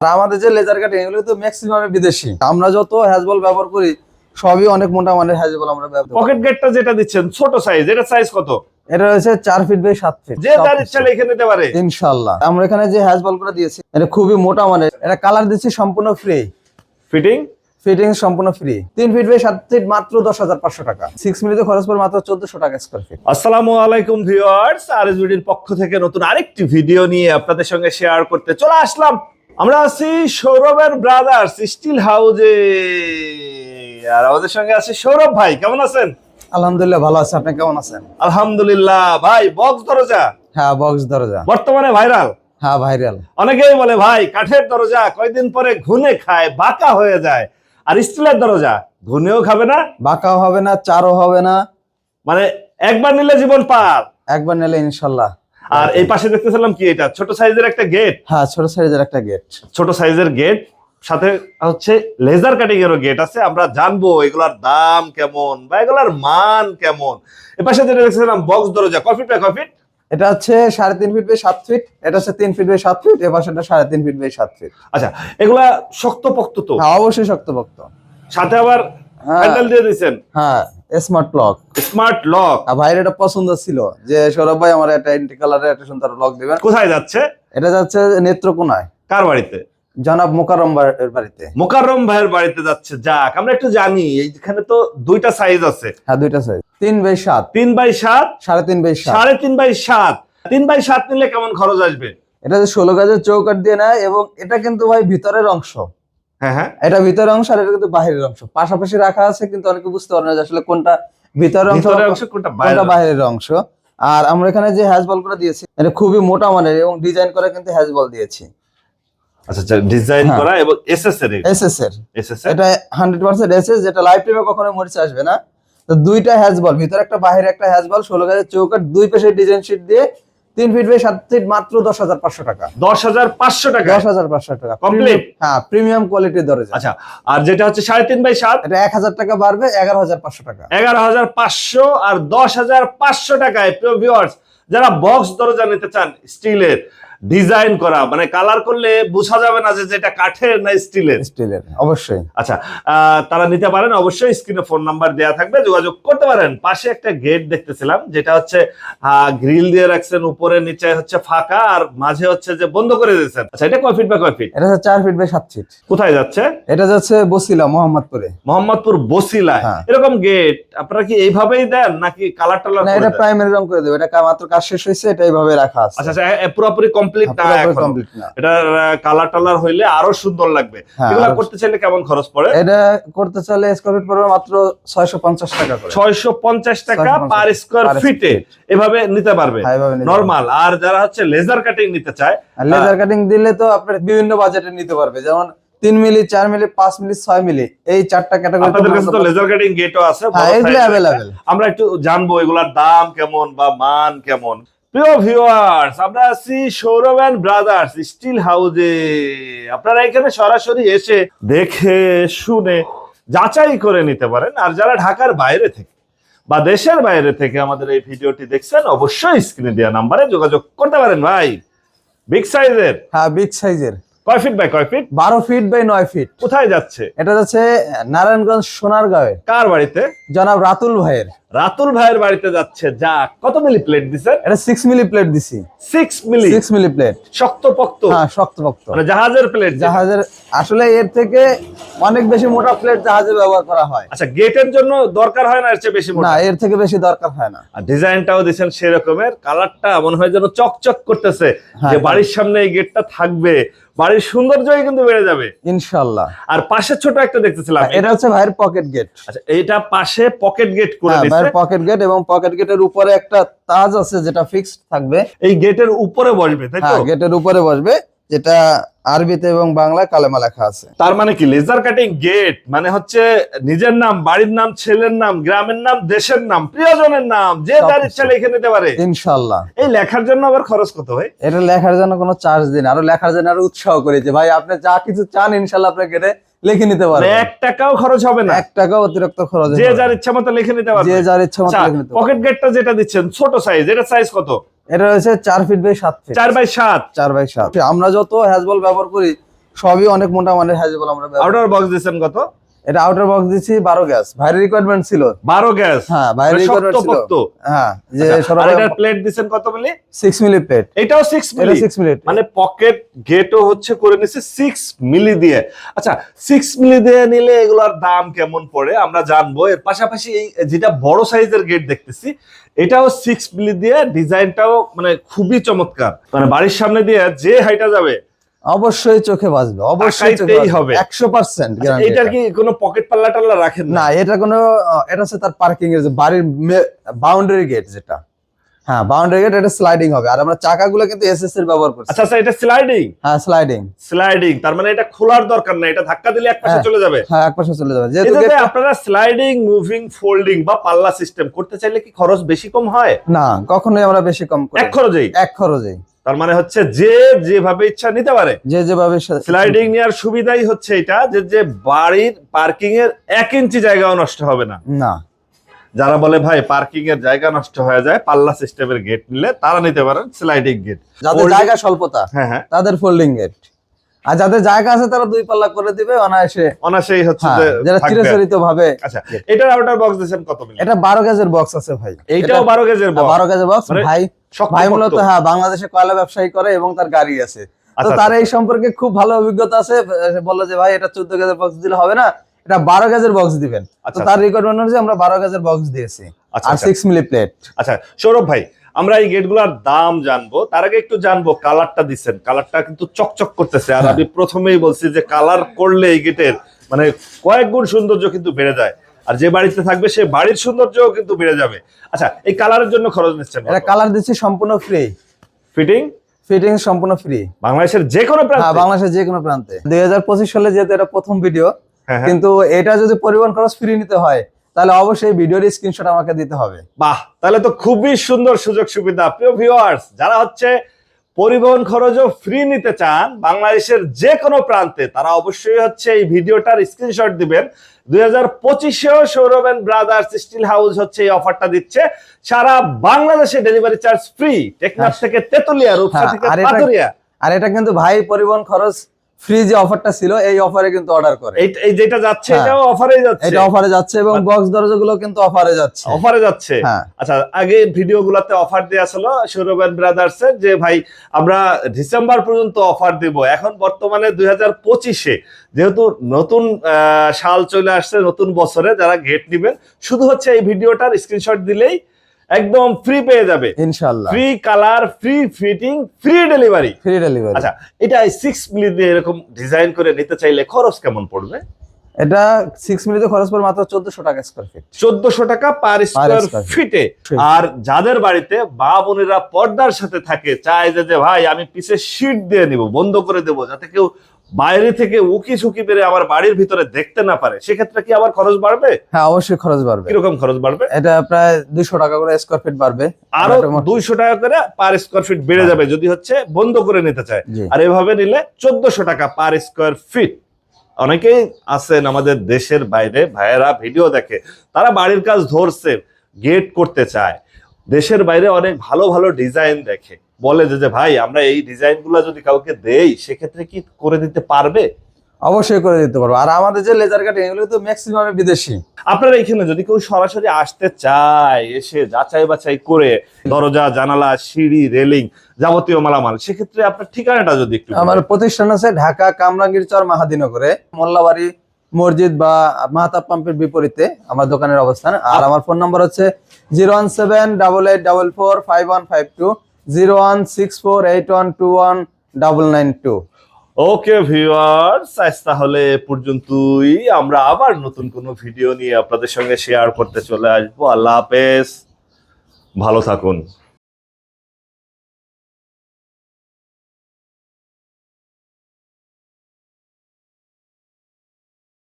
আর আমাদের যে laser cutting এগুলো তো ম্যাক্সিমাম বিদেশি। আমরা যত হ্যাজবল ব্যবহার করি সবই অনেক মোটা মানের হ্যাজবল আমরা ব্যবহার পকেট গেটটা যেটা দিচ্ছেন ছোট সাইজ এটা সাইজ কত? এটা রয়েছে চার ফিট বাই সাত ফিট যে যার ইচ্ছা লিখে নিতে পারে। ইনশাল্লাহ আমরা এখানে যে হ্যাজবল করে দিয়েছি এটা খুবই মোটা মানের। এটা কালার দিচ্ছি সম্পূর্ণ ফ্রি ফিটিং ফিটিং সম্পূর্ণ ফ্রি তিন ফিট বাই সাত ফিট মাত্র দশ হাজার পাঁচশো টাকা। সিক্স মিনিটে খরচ পড়ে মাত্র চোদ্দশো টাকা স্কোয়ার ফিট আসসালামু আলাইকুম ভিউয়ার্স আরএসবিডির পক্ষ থেকে নতুন আরেকটি ভিডিও নিয়ে আপনাদের সঙ্গে শেয়ার করতে চলে আসলাম। আমরা আছি সৌরভের ব্রাদার্স স্টিল হাউজে আর আমাদের সঙ্গে আছে সৌরভ ভাই কেমন আছেন? আলহামদুলিল্লাহ ভালো আছে। আপনি কেমন আছেন? আলহামদুলিল্লাহ। ভাই বক্স দরজা? হ্যাঁ বক্স দরজা। বর্তমানে ভাইরাল হ্যাঁ ভাইরাল অনেকেই বলে ভাই কাঠের দরজা কয়দিন পরে ঘুনে খায় বাঁকা হয়ে যায়। আর স্টিলের দরজা ঘুনেও খাবে না? বাঁকাও হবে না চারও হবে না। মানে একবার নিলে জীবন পার। একবার নিলে ইনশাল্লাহ। আর এই পাশে দেখতেছিলাম কি এটা? ছোট সাইজের একটা গেট হ্যাঁ ছোট সাইজের একটা গেট ছোট সাইজের গেট সাথে হচ্ছে লেজার কাটিং এরও গেট আছে। আমরা জানব এগুলার দাম কেমন বা এগুলার মান কেমন। এ পাশে যেটা দেখছিলাম বক্স দরজা। বাই কয় ফিট এটা হচ্ছে সাড়ে তিন ফিট বাই সাত ফিট এটা হচ্ছে তিন ফিট বাই সাত ফিট এ পাশেটা সাড়ে তিন ফিট বাই সাত ফিট আচ্ছা এগুলা শক্ত পোক্ত তো? হ্যাঁ অবশ্যই শক্তপোক্ত। সাথে আবার হ্যাঁ। হ্যান্ডেল দিয়ে দিয়েছেন? হ্যাঁ। Smart lock. Smart lock. ভাইয়ের এটা পছন্দ ছিল যে সৌরভ ভাই আমার একটা এন্টি কালারের একটা সুন্দর লক দিবেন। কোথায় যাচ্ছে? এটা যাচ্ছে নেত্রকোনায়। কার বাড়িতে? জনাব মোকারম ভাইয়ের বাড়িতে। মোকাররম ভাইয়ের বাড়িতে যাচ্ছে। যাক আমরা একটু জানি এইখানে তো দুইটা সাইজ আছে। হ্যাঁ দুইটা সাইজ তিন বাই সাত। তিন বাই সাত? সাড়ে তিন বাই সাত। সাড়ে তিন বাই সাত। তিন বাই সাত নিলে কেমন খরচ আসবে? এটা যে ষোলো গাছের চৌকাট দিয়ে নেয় এবং এটা কিন্তু ভাই ভিতরের অংশ। এটা ভিতরের অংশ আর এটা কিন্তু বাহিরের অংশ। পাশাপাশি রাখা আছে কিন্তু অনেকে বুঝতে পারে না যে আসলে কোনটা ভিতরের অংশ কোনটা বাহিরের অংশ। আর আমরা এখানে যে হ্যাজ বল করে দিয়েছি এটা খুবই মোটা মানের এবং ডিজাইন করা কিন্তু হ্যাজ বল দিয়েছি। আচ্ছা আচ্ছা ডিজাইন হ্যাঁ। করা এবং এসএস এর এসএস এর। এসএস এটা হান্ড্রেড পার্সেন্ট এসএস যেটা লাইফ টাইমে কখনো মরিচে আসবে না। তো দুইটা হ্যাজ বল ভিতরে একটা বাইরে একটা হ্যাজ বল ষোলো গাছের চৌকাট দুই পাশে ডিজাইন শিট দিয়ে তিন ফিট বাই সাত ফিট মাত্র দশ হাজার পাঁচশো টাকা। দশ হাজার পাঁচশো টাকা? দশ হাজার পাঁচশো টাকা। কমপ্লিট হ্যাঁ প্রিমিয়াম কোয়ালিটির দরজা আচ্ছা আর যেটা হচ্ছে সাড়ে তিন বাই সাত? এটা এক হাজার টাকা বাড়বে এগারো হাজার পাঁচশো টাকা। এগারো হাজার পাঁচশো আর দশ হাজার পাঁচশো টাকায় প্রিয় ভিউয়ার্স যারা বক্স দরজা নিতে চান স্টিলের ডিজাইন করা মানে কালার করলে বোঝা যাবে না যে যেটা কাঠের না স্টিলের। স্টিলের অবশ্যই। আচ্ছা তারা নিতে পারেন অবশ্যই স্ক্রিনে ফোন নাম্বার দেওয়া থাকবে যোগাযোগ করতে পারেন। পাশে একটা গেট দেখতেছিলাম যেটা হচ্ছে গ্রিল দিয়ে রাখছেন উপরে নিচে হচ্ছে ফাঁকা আর মাঝে হচ্ছে যে বন্ধ করে দিয়েছেন। আচ্ছা এটা কয় ফিট বা কয় ফিট? এটা হচ্ছে চার ফিট বাই সাত ফিট। কোথায় যাচ্ছে? এটা যাচ্ছে বসিলা মোহাম্মদপুরে। মোহাম্মদপুর বসিলায়। হ্যাঁ। এরকম গেট আপনারা কি এইভাবেই দেন নাকি কালার টালার এটা প্রাইমারি রং করে দেবো এটা মাত্র কাজ শেষ হয়েছে এটা এইভাবে রাখা আছে। আচ্ছা আচ্ছা পুরোপুরি কমপ্লিট না এখন। এটার কালার টালার হইলে আরও সুন্দর লাগবে। হ্যাঁ, এগুলো করতে চাইলে কেমন খরচ পড়ে? এটা করতে চাইলে স্কোয়ার ফিট পড়বে মাত্র ছয়শো পঞ্চাশ টাকা করে। ছয়শো পঞ্চাশ টাকা পার স্কোয়ার ফিটে এভাবে নিতে পারবে। হ্যাঁ, নরমাল আর যারা হচ্ছে লেজার কাটিং নিতে চায় লেজার কাটিং দিলে তো আপনার বিভিন্ন বাজেটে নিতে পারবে। যেমন তিন মিলি চার মিলি পাঁচ মিলি ছয় মিলি। এই চারটা আপনাদের কাছে তো লেজার কাটিং গেটও আছে হ্যাঁ আমরা একটু জানব এগুলার দাম কেমন বা মান কেমন। প্রিয় ভিউয়ার্স আমরা আছি সৌরভ অ্যান্ড ব্রাদার্স স্টিল হাউজে আপনারা এখানে সরাসরি এসে দেখে শুনে যাচাই করে নিতে পারেন। আর যারা ঢাকার বাইরে থেকে বা দেশের বাইরে থেকে আমাদের এই ভিডিওটি দেখছেন অবশ্যই স্ক্রিনে দেওয়া নাম্বারে যোগাযোগ করতে পারেন ভাই। বিগ সাইজের হ্যাঁ বিগ সাইজের কয় ফিট বাই কয় ফিট বারো ফিট বাই নয় ফিট কোথায় যাচ্ছে? এটা যাচ্ছে নারায়ণগঞ্জ সোনারগাঁয়ে কার বাড়িতে? জনাব রাতুল ভাইয়ের। রাতুল ভাইয়ের বাড়িতে যাচ্ছে যা কত মিলি প্লেট দিছে? এটা সিক্স মিলি প্লেট দিছি। Six milli? Six milli plate শক্ত পক্ত হ্যাঁ শক্তপোক্ত। মানে জাহাজের প্লেট জাহাজের আসলে এর থেকে অনেক বেশি মোটা প্লেট জাহাজে ব্যবহার করা হয়। আচ্ছা গেটের জন্য দরকার হয় না এর চেয়ে বেশি মোটা? না এর থেকে বেশি দরকার হয় না। আর ডিজাইনটাও দিয়েছেন সেরকমের। কালারটা মনে হয় যেন চকচক করতেছে হ্যাঁ, যে বাড়ির সামনে এই গেটটা থাকবে। বাড়ির সৌন্দর্যই কিন্তু বেড়ে যাবে। ইনশাল্লাহ। আর পাশে ছোট একটা দেখতেছিলাম। এটা হচ্ছে ভাইয়ের পকেট গেট আচ্ছা এটা পাশে পকেট গেট করে হ্যাঁ ভাইয়ের পকেট গেট এবং পকেট গেটের উপরে একটা তাজ আছে যেটা ফিক্সড থাকবে। এই গেটের উপরে বসবে তাই তো? হ্যাঁ গেটের উপরে বসবে। যেটা আরবিতে এবং বাংলায় কালেমা লেখা আছে। তার মানে কি? লেজার কাটিং গেট মানে হচ্ছে নিজের নাম বাড়ির নাম ছেলের নাম গ্রামের নাম দেশের নাম প্রিয়জনের নাম যে যার ইচ্ছা লিখে নিতে পারে। ইনশাল্লাহ এই লেখার জন্য আবার খরচ কত ভাই? এটা লেখার জন্য কোনো চার্জ দিন আরও লেখার জন্য আরও উৎসাহ করি যে ভাই আপনি যা কিছু চান ইনশাল্লাহ আপনাকে লিখে নিতে মানে পারবেন এক টাকাও খরচ হবে না। এক টাকা অতিরিক্ত খরচ যে যার ইচ্ছা মতো লিখে নিতে পারবে। যে যার ইচ্ছা মতো আচ্ছা, লিখে নিতে পকেট গেটটা যেটা দিচ্ছেন ছোট সাইজ এটা সাইজ কত? এটা রয়েছে চার ফিট বাই সাত ফিট চার বাই সাত? চার বাই সাত। আমরা যত হ্যাজবল ব্যবহার করি সবই অনেক মোটা মানের হ্যাজবল আমরা অর্ডার বক্স দিচ্ছেন কত? এটা আউটার বক্স দিচ্ছি বারো গ্যাস। ভাইয়ের রিকোয়ারমেন্ট ছিল। বারো গ্যাস? হ্যাঁ মানে রিকোয়ারমেন্ট ছিল। শক্তপোক্ত। হ্যাঁ যে আচ্ছা, এটার প্লেট দিচ্ছেন কত মিলি? সিক্স মিলি প্লেট এটাও সিক্স এটা মিলি। সিক্স মিলি মানে পকেট গেটও হচ্ছে করে নিচ্ছে সিক্স মিলি দিয়ে। আচ্ছা সিক্স মিলি দিয়ে নিলে এগুলোর দাম কেমন পড়ে? আমরা জানব। এর পাশাপাশি এই যেটা বড় সাইজের গেট দেখতেছি এটাও সিক্স মিলি দিয়ে। ডিজাইনটাও মানে খুবই চমৎকার। মানে বাড়ির সামনে দিয়ে যে হাইটা যাবে অবশ্যই চোখে বাজবে অবশ্যই চোখে হবে। একশো পার্সেন্ট আচ্ছা, এটার কি কোনো পকেট পাল্লা টাল্লা রাখেন না? এটা কোনো এটা হচ্ছে তার পার্কিং এর যে বাড়ির বাউন্ডারি গেট যেটা। হ্যাঁ বাউন্ডারি গেট এটা স্লাইডিং হবে। আর আমরা চাকাগুলো কিন্তু এসএস এর ব্যবহার করছি। আচ্ছা আচ্ছা এটা স্লাইডিং হ্যাঁ স্লাইডিং স্লাইডিং তার মানে এটা খোলার দরকার না এটা ধাক্কা দিলে এক পাশে হ্যাঁ। চলে যাবে। হ্যাঁ এক পাশে চলে যাবে। যেহেতু আপনারা স্লাইডিং মুভিং ফোল্ডিং বা পাল্লা সিস্টেম করতে চাইলে কি খরচ বেশি কম হয়? না কখনোই আমরা বেশি কম করি এক খরচেই? এক খরচেই। তার মানে হচ্ছে যে যেভাবে ইচ্ছা নিতে পারে। যে যেভাবে স্লাইডিং নেওয়ার সুবিধাই হচ্ছে এটা যে যে বাড়ির পার্কিং এর এক ইঞ্চি জায়গাও নষ্ট হবে না। না। যারা বলে ভাই পার্কিং এর জায়গা নষ্ট হয়ে যায় পাল্লা সিস্টেমের গেট নিলে তারা নিতে পারেন স্লাইডিং গেট যাদের জায়গা স্বল্পতা হ্যাঁ হ্যাঁ। তাদের ফোল্ডিং গেট আর যাদের জায়গা আছে তারা দুই পাল্লা করে দিবে অনায়াসে। অনাসেই হচ্ছে হ্যাঁ, যারা। চিরাচরিত ভাবে। আচ্ছা এটার আউটার বক্স দিয়েছেন কত মিলি এটা বারো গেজের বক্স আছে ভাই। এইটাও বারো গেজের বক্স বারো গেজের বক্স মানে ভাই ভাই মূলত হ্যাঁ বাংলাদেশে কয়লা ব্যবসায়ী করে এবং তার গাড়ি আছে। তো আচ্ছা, তার এই সম্পর্কে খুব ভালো অভিজ্ঞতা আছে। বলল যে ভাই এটা চোদ্দ গেজের বক্স দিলে হবে না। এটা বারো গেজের বক্স দিবেন। তো আচ্ছা, তার রিকোয়ারমেন্ট অনুযায়ী আমরা বারো গেজের বক্স দিয়েছি। আচ্ছা আর আচ্ছা। সিক্স মিলি প্লেট আচ্ছা সৌরভ ভাই আমরা এই গেটগুলোর দাম জানব। তার আগে একটু জানব কালারটা দিচ্ছেন। কালারটা কিন্তু চকচক করতেছে। আর হ্যাঁ। আমি প্রথমেই বলছি যে কালার করলে এই গেটের মানে কয়েক গুণ সৌন্দর্য কিন্তু বেড়ে যায়। আর যে বাড়িতে থাকবে সে বাড়ির সৌন্দর্যও কিন্তু বেড়ে যাবে। আচ্ছা এই কালারের জন্য খরচ নিচ্ছেন এটা কালার দিচ্ছি সম্পূর্ণ ফ্রি ফিটিং ফিটিং সম্পূর্ণ ফ্রি বাংলাদেশের যে কোনো হ্যাঁ প্রান্তে বাংলাদেশের যে কোনো প্রান্তে। দুই হাজার পঁচিশ সালে যেহেতু এটা প্রথম ভিডিও হ্যাঁ, হ্যাঁ। কিন্তু এটা যদি পরিবহন খরচ ফ্রি নিতে হয় তাহলে অবশ্যই ভিডিওর স্ক্রিনশট আমাকে দিতে হবে। বাহ তাহলে তো খুবই সুন্দর সুযোগ সুবিধা। প্রিয় ভিউয়ার্স যারা হচ্ছে পরিবহন খরচও ফ্রি নিতে চান বাংলাদেশের যে কোনো প্রান্তে তারা অবশ্যই হচ্ছে এই ভিডিওটার স্ক্রিনশট দিবেন। দুই হাজার পঁচিশেও Sourav and brothers steel house হচ্ছে এই অফারটা দিচ্ছে। সারা বাংলাদেশে ডেলিভারি চার্জ ফ্রি টেকনাফ থেকে তেতুলিয়া রূপসা হ্যাঁ, থেকে আর এটা কিন্তু ভাই পরিবহন খরচ ফ্রি যে অফারটা ছিল এই অফারে কিন্তু অর্ডার করে। এই যেটা যাচ্ছে হ্যাঁ। এটাও অফারেই যাচ্ছে। এটা অফারে যাচ্ছে এবং বক্স দরজাগুলো কিন্তু অফারে যাচ্ছে। অফারে যাচ্ছে। হ্যাঁ। আচ্ছা আগে ভিডিও গুলাতে অফার দেওয়া ছিল সৌরভ ব্রাদার্স এর যে ভাই আমরা ডিসেম্বর পর্যন্ত অফার দিব। এখন বর্তমানে দুই হাজার পঁচিশে যেহেতু নতুন সাল চলে আসছে নতুন বছরে যারা গেট নিবেন শুধু হচ্ছে এই ভিডিওটার স্ক্রিনশট দিলেই একদম ফ্রি পেয়ে যাবে। ইনশাল্লাহ free colour free fitting free delivery free delivery আচ্ছা এটা সিক্স মিলি দিয়ে এরকম ডিজাইন করে নিতে চাইলে খরচ কেমন পড়বে? এটা সিক্স মিনিটে খরচ পড়ে মাত্র চোদ্দশো টাকা স্কোয়ার ফিট চোদ্দশো টাকা পার স্কোয়ার ফিটে আর যাদের বাড়িতে মা বোনেরা পর্দার সাথে থাকে চায় যে যে ভাই আমি পিছে শীট দিয়ে নিব বন্ধ করে দেবো যাতে কেউ বাইরে থেকে উকি ঝুঁকি পেরে আমার বাড়ির ভিতরে দেখতে না পারে সেক্ষেত্রে কি আবার খরচ বাড়বে? হ্যাঁ অবশ্যই খরচ বাড়বে। কীরকম খরচ বাড়বে? এটা প্রায় দুইশো টাকা করে স্কোয়ার ফিট বাড়বে। আরও দুইশো টাকা করে পার স্কোয়ার ফিট বেড়ে যাবে যদি হচ্ছে বন্ধ করে নিতে চায়। আর এভাবে নিলে চোদ্দশো টাকা পার স্কোয়ার ফিট অনেকেই আছেন আমাদের দেশের বাইরে ভাইয়েরা ভিডিও দেখে তারা বাড়ির কাজ ধরছে গেট করতে চায়। দেশের বাইরে অনেক ভালো ভালো ডিজাইন দেখে। বলে যে যে ভাই আমরা এই ডিজাইন যদি কাউকে দেই সেক্ষেত্রে কি করে দিতে পারবে? অবশ্যই করে দিতে পারব। আর আমাদের যে লেজার কাটিং এগুলো তো ম্যাক্সিমাম বিদেশি। আপনারা এখানে যদি কেউ সরাসরি আসতে চায় এসে যাচাই বাছাই করে দরজা জানালা সিঁড়ি রেলিং যাবতীয় মালামাল সেক্ষেত্রে আপনার ঠিকানাটা যদি একটু আমার প্রতিষ্ঠান আছে ঢাকা কামরাঙ্গীর চর মাহাদিনগরে মোল্লাবাড়ি মসজিদ বা মাহাতাব পাম্পের বিপরীতে আমার দোকানের অবস্থান। আর আমার ফোন নাম্বার হচ্ছে zero one seven double eight double four five one five two, zero one six four eight one two one double nine two. Okay viewers, আজ তাহলে এ পর্যন্তই। আমরা আবার নতুন কোনো ভিডিও নিয়ে আপনাদের সঙ্গে শেয়ার করতে চলে আসব। আল্লাহ হাফেজ। ভালো থাকুন।